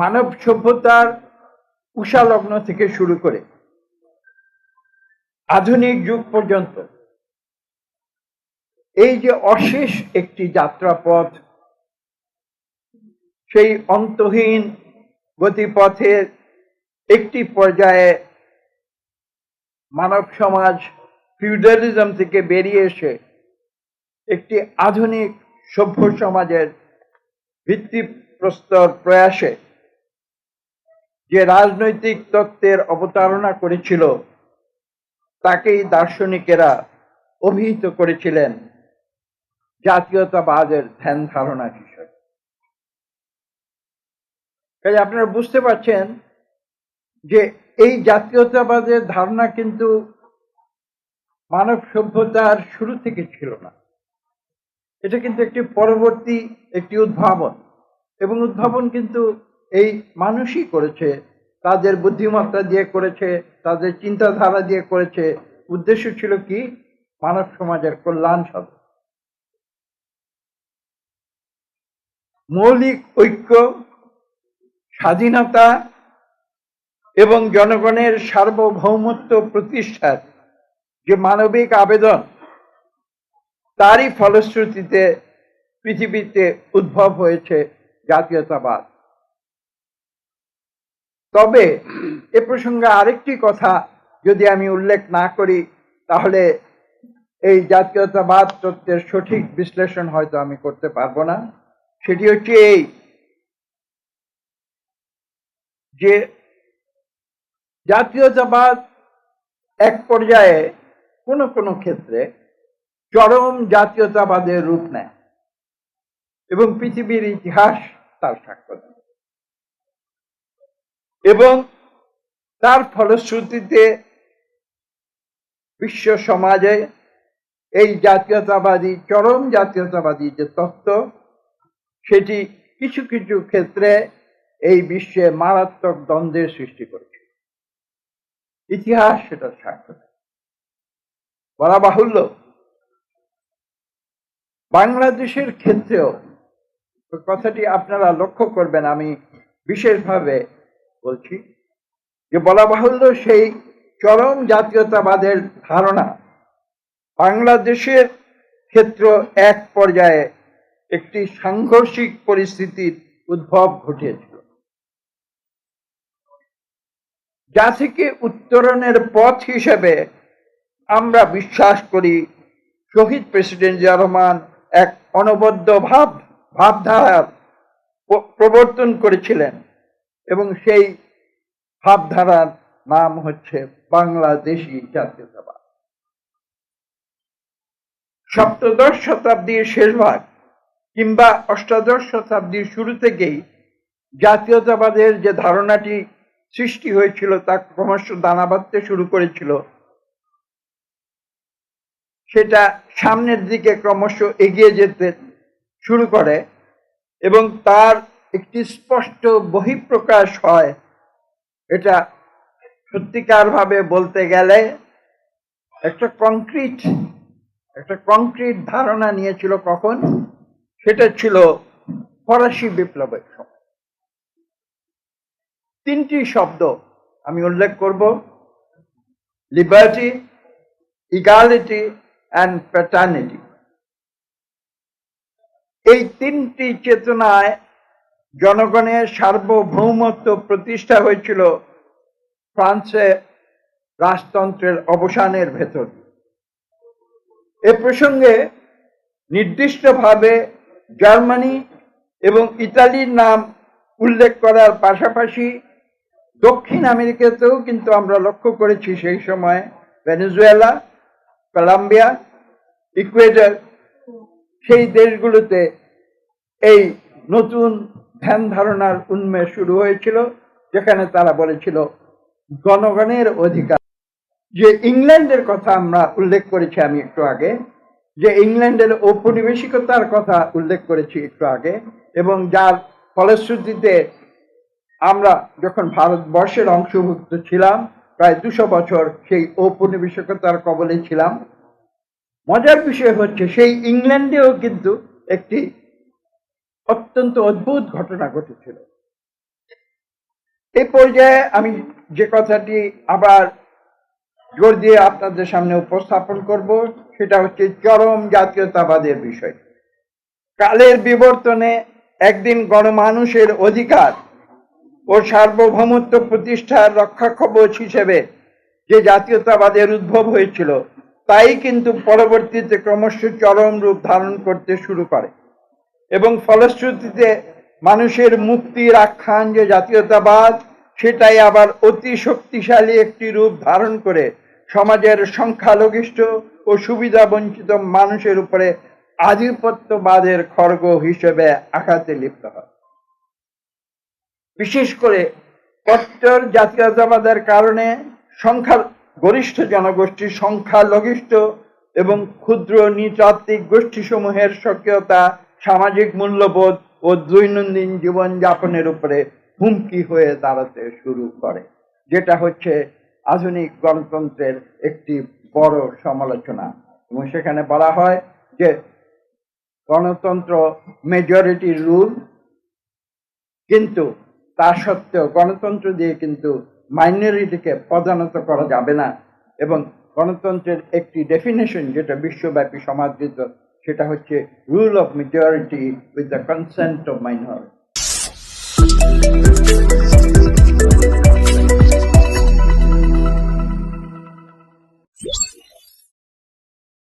মানব সভ্যতার উষালগ্ন থেকে শুরু করে আধুনিক যুগ পর্যন্ত এই যে অশেষ একটি যাত্রাপথ, সেই অন্তহীন গতিপথের একটি পর্যায়ে মানব সমাজ ফিউডালিজম থেকে বেরিয়ে এসে একটি আধুনিক সভ্য সমাজের ভিত্তিপ্রস্তর প্রয়াসে যে রাজনৈতিক তত্ত্বের অবতারণা করেছিল, তাকেই দার্শনিকেরা অভিহিত করেছিলেন জাতীয়তাবাদের ধ্যান ধারণা হিসেবে কাজে আপনারা বুঝতে পারছেন যে এই জাতীয়তাবাদের ধারণা কিন্তু মানব সভ্যতার শুরু থেকে ছিল না। এটা কিন্তু একটি পরবর্তী একটি উদ্ভাবন, এবং উদ্ভাবন কিন্তু এই মানুষই করেছে তাদের বুদ্ধিমত্তা দিয়ে করেছে, তাদের চিন্তাধারা দিয়ে করেছে। উদ্দেশ্য ছিল কি? মানব সমাজের কল্যাণ সাধন। মৌলিক ঐক্য, স্বাধীনতা এবং জনগণের সার্বভৌমত্ব প্রতিষ্ঠার যে মানবিক আবেদন, তারই ফলশ্রুতিতে পৃথিবীতে উদ্ভব হয়েছে জাতীয়তাবাদ। তবে এ প্রসঙ্গে আরেকটি কথা যদি আমি উল্লেখ না করি, তাহলে এই জাতীয়তাবাদ তত্ত্বের সঠিক বিশ্লেষণ হয়তো আমি করতে পারব না। সেটি হচ্ছে এই যে জাতীয়তাবাদ এক পর্যায়ে কোনো কোনো ক্ষেত্রে চরম জাতীয়তাবাদের রূপ নেয় এবং পৃথিবীর ইতিহাস তার সাক্ষ্য এবং তার ফলশ্রুতিতে বিশ্ব সমাজে এই জাতীয়তাবাদী, চরম জাতীয়তাবাদী যে তত্ত্ব, সেটি কিছু কিছু ক্ষেত্রে এই বিশ্বে মারাত্মক দ্বন্দ্বের সৃষ্টি করেছে। ইতিহাস সেটা সাক্ষ্য বলা বাহুল্য, বাংলাদেশের ক্ষেত্রেও, কথাটি আপনারা লক্ষ্য করবেন, আমি বিশেষভাবে বলছি যে বলা বাহুল্য সেই চরম জাতীয়তাবাদের ধারণা বাংলাদেশের ক্ষেত্র এক পর্যায়ে একটি সাংঘর্ষিক পরিস্থিতির উদ্ভব ঘটিয়েছিল। যা থেকে উত্তরণের পথ হিসেবে আমরা বিশ্বাস করি শহীদ প্রেসিডেন্ট জিয়া রহমান এক অনবদ্য ভাব, ভাবধারার প্রবর্তন করেছিলেন। এবং সেই ভাবধারার নাম হচ্ছে বাংলাদেশি জাতীয়তাবাদ সপ্তদশ শতাব্দীর শেষ ভাগ কিংবা অষ্টাদশ শতাব্দীর শুরু থেকেই জাতীয়তাবাদের যে ধারণাটি সৃষ্টি হয়েছিল তা ক্রমশ দানা বাঁধতে শুরু করেছিল, সেটা সামনের দিকে ক্রমশ এগিয়ে যেতে শুরু করে এবং তার একটি স্পষ্ট বহিঃপ্রকাশ হয়। এটা সত্যিকার ভাবে বলতে গেলে একটা কংক্রিট একটা কংক্রিট ধারণা নিয়েছিল কখন? সেটা ছিল ফরাসি বিপ্লবের সময়। তিনটি শব্দ আমি উল্লেখ করব। লিবার্টি ইগালিটি অ্যান্ড প্যাটার্নিটি এই তিনটি চেতনায় জনগণের সার্বভৌমত্ব প্রতিষ্ঠা হয়েছিল ফ্রান্সে রাজতন্ত্রের অবসানের ভেতর। এ প্রসঙ্গে নির্দিষ্টভাবে জার্মানি এবং ইতালির নাম উল্লেখ করার পাশাপাশি দক্ষিণ আমেরিকাতেও কিন্তু আমরা লক্ষ্য করেছি সেই সময় ভেনেজুয়েলা, কলাম্বিয়া, ইকুয়েডর, সেই দেশগুলোতে এই নতুন ধ্যান ধারণার উন্মেষ শুরু হয়েছিল, যেখানে তারা বলেছিল, জনগণের অধিকার। যে ইংল্যান্ডের কথা আমরা উল্লেখ করেছি আমি একটু আগে, যে ইংল্যান্ডের ঔপনিবেশিকতার কথা উল্লেখ করেছি একটু আগে, এবং যার ফলশ্রুতিতে আমরা যখন ভারতবর্ষের অংশভুক্ত ছিলাম, প্রায় দুশো বছর সেই ঔপনিবেশিকতার কবলে ছিলাম। মজার বিষয় হচ্ছে, সেই ইংল্যান্ডেও কিন্তু একটি অত্যন্ত অদ্ভুত ঘটনা ঘটেছিল। এই পর্যায়ে আমি যে কথাটি আবার জোর দিয়ে আপনাদের সামনে উপস্থাপন করব, সেটা হচ্ছে চরম জাতীয়তাবাদের বিষয়। কালের বিবর্তনে একদিন গণমানুষের অধিকার ও সার্বভৌমত্ব প্রতিষ্ঠার রক্ষা কবচ হিসেবে যে জাতীয়তাবাদের উদ্ভব হয়েছিল, তাই কিন্তু পরবর্তীতে ক্রমশ চরম রূপ ধারণ করতে শুরু করে। এবং ফলশ্রুতিতে মানুষের মুক্তির আখ্যান যে জাতীয়তাবাদ, সেটাই আবার অতি শক্তিশালী একটি রূপ ধারণ করে সমাজের সংখ্যালঘিষ্ঠ ও সুবিধা বঞ্চিত মানুষের উপরে আধিপত্যবাদের খড়গ হিসেবে আঘাতে লিপ্ত হয়। বিশেষ করে কট্টর জাতীয়তাবাদের কারণে সংখ্যা গরিষ্ঠ জনগোষ্ঠী, সংখ্যালঘিষ্ঠ এবং ক্ষুদ্র নৃতাত্ত্বিক গোষ্ঠীসমূহের সক্রিয়তা সামাজিক মূল্যবোধ ও দৈনন্দিন জীবনযাপনের উপরে হুমকি হয়ে দাঁড়াতে শুরু করে, যেটা হচ্ছে আধুনিক গণতন্ত্রের একটি বড় সমালোচনা। এবং সেখানে বলা হয় যে গণতন্ত্র মেজরিটি রুল কিন্তু তা সত্ত্বেও গণতন্ত্র দিয়ে কিন্তু মাইনরিটিকে পদানত করা যাবে না। এবং গণতন্ত্রের একটি ডেফিনেশন যেটা বিশ্বব্যাপী সমাদৃত সেটা হচ্ছে rule of majority with the consent of minority